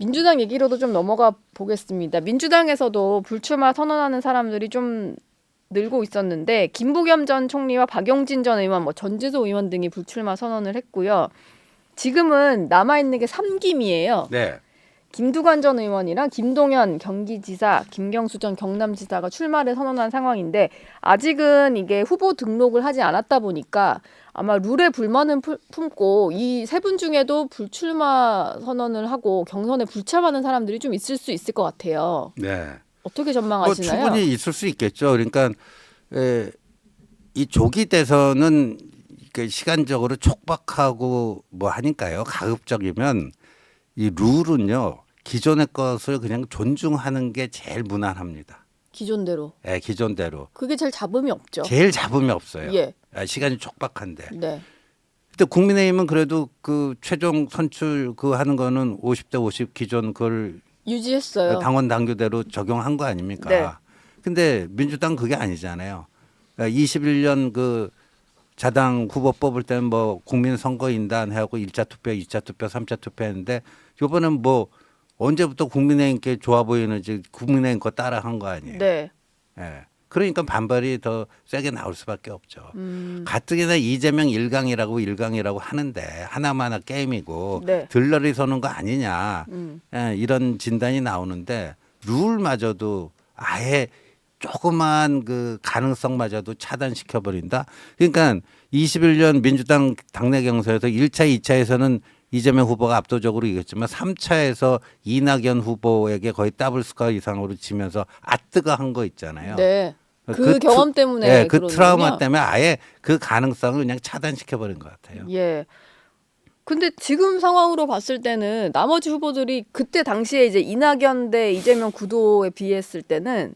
민주당 얘기로도 좀 넘어가 보겠습니다. 민주당에서도 불출마 선언하는 사람들이 좀 늘고 있었는데 김부겸 전 총리와 박용진 전 의원, 뭐 전지소 의원 등이 불출마 선언을 했고요. 지금은 남아 있는 게 3김이에요. 네. 김두관 전 의원이랑 김동연 경기지사, 김경수 전 경남지사가 출마를 선언한 상황인데 아직은 이게 후보 등록을 하지 않았다 보니까 아마 룰에 불만은 품- 품고 이 세 분 중에도 불출마 선언을 하고 경선에 불참하는 사람들이 좀 있을 수 있을 것 같아요. 네. 어떻게 뭐 전망하시나요? 충분히 있을 수 있겠죠. 그러니까 에, 이 조기 대선은 그 시간적으로 촉박하고 뭐 하니까요. 가급적이면 이 룰은요. 기존의 것을 그냥 존중하는 게 제일 무난합니다. 기존대로 예, 기존대로. 그게 제일 잡음이 없죠. 제일 잡음이 없어요. 예, 아, 시간이 촉박한데. 네, 근데 국민의힘은 그래도 그 최종 선출 그 하는 거는 50대 50 기존 그걸 유지했어요. 당원 당규대로 적용한 거 아닙니까? 네. 근데 민주당 그게 아니잖아요. 그러니까 21년 그 자당 후보 뽑을 때는 뭐 국민 선거인단 해갖고 1차 투표, 2차 투표, 3차 투표 했는데 이번엔 뭐 언제부터 국민의힘께 좋아 보이는지 국민의힘 거 따라 한 거 아니에요. 네, 예. 그러니까 반발이 더 세게 나올 수밖에 없죠. 음, 가뜩이나 이재명 일강이라고 일강이라고 하는데 하나마나 게임이고 네. 들러리 서는 거 아니냐 음, 예, 이런 진단이 나오는데 룰마저도 아예 조그만 그 가능성마저도 차단시켜 버린다. 그러니까 21년 민주당 당내 경선에서 1차, 2차에서는 이재명 후보가 압도적으로 이겼지만 3차에서 이낙연 후보에게 거의 더블 스코어 이상으로 지면서 아뜨가 한 거 있잖아요. 네. 그, 그 경험 트- 때문에 예, 그 그러는군요. 트라우마 때문에 아예 그 가능성을 그냥 차단시켜 버린 것 같아요. 예. 근데 지금 상황으로 봤을 때는 나머지 후보들이 그때 당시에 이제 이낙연 대 이재명 구도에 비했을 때는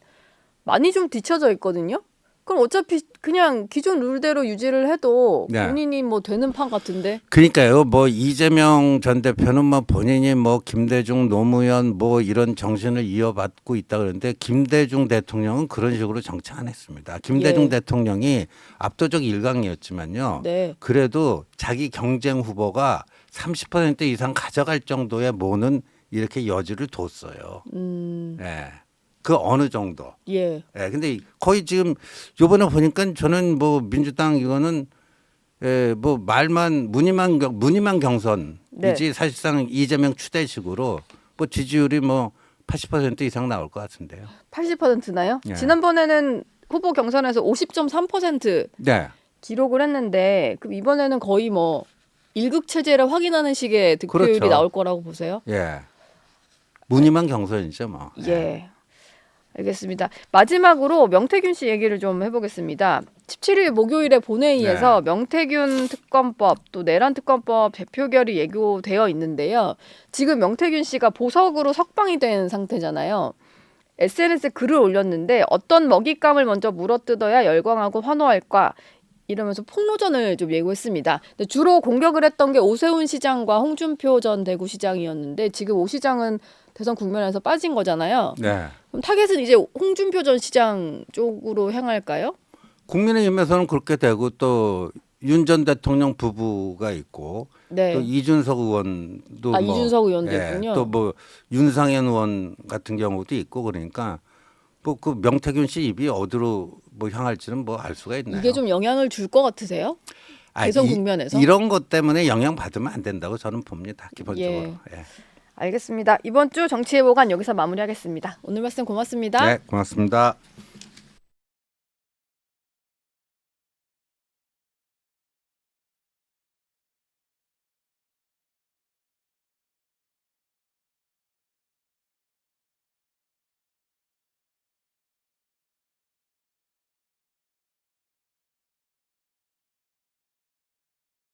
많이 좀 뒤쳐져 있거든요. 그럼 어차피 그냥 기존 룰대로 유지를 해도 네. 본인이 뭐 되는 판 같은데. 그러니까요. 뭐 이재명 전 대표는 뭐 본인이 뭐 김대중 노무현 뭐 이런 정신을 이어받고 있다 그러는데 김대중 대통령은 그런 식으로 정치 안 했습니다. 김대중 예. 대통령이 압도적 일강이었지만요. 네. 그래도 자기 경쟁 후보가 30% 이상 가져갈 정도의 모는 이렇게 여지를 뒀어요. 음. 예. 그 어느 정도. 예. 예, 근데 거의 지금 요번에 보니까 저는 뭐 민주당 이거는 예, 뭐 말만 무늬만 경, 무늬만 경선이지 네. 사실상 이재명 추대식으로 뭐 지지율이 뭐 80% 이상 나올 것 같은데요. 80%나요? 예. 지난번에는 후보 경선에서 50.3% 네. 기록을 했는데 그럼 이번에는 거의 뭐 일극 체제를 확인하는 식의 득표율이 그렇죠. 나올 거라고 보세요? 예. 무늬만 경선이죠, 뭐. 예. 알겠습니다. 마지막으로 명태균 씨 얘기를 좀 해보겠습니다. 17일 목요일에 본회의에서 네. 명태균 특검법 또 내란 특검법 대표결이 예고되어 있는데요. 지금 명태균 씨가 보석으로 석방이 된 상태잖아요. SNS에 글을 올렸는데 어떤 먹잇감을 먼저 물어뜯어야 열광하고 환호할까 이러면서 폭로전을 좀 예고했습니다. 주로 공격을 했던 게 오세훈 시장과 홍준표 전 대구시장이었는데 지금 오 시장은 대선 국면에서 빠진 거잖아요. 네. 그럼 타겟은 이제 홍준표 전 시장 쪽으로 향할까요? 국민의힘에서는 그렇게 되고 또 윤 전 대통령 부부가 있고 네. 또 이준석 의원도 아, 뭐 이준석 의원도 있군요. 또뭐 윤상현 의원 같은 경우도 있고 그러니까 뭐 그 명태균 씨 입이 어디로 뭐 향할지는 뭐 알 수가 있나요? 이게 좀 영향을 줄 것 같으세요? 아, 대선 이- 국면에서? 이런 것 때문에 영향 받으면 안 된다고 저는 봅니다. 기본적으로. 예. 알겠습니다. 이번 주 정치의 보관 여기서 마무리하겠습니다. 오늘 말씀 고맙습니다. 네, 고맙습니다.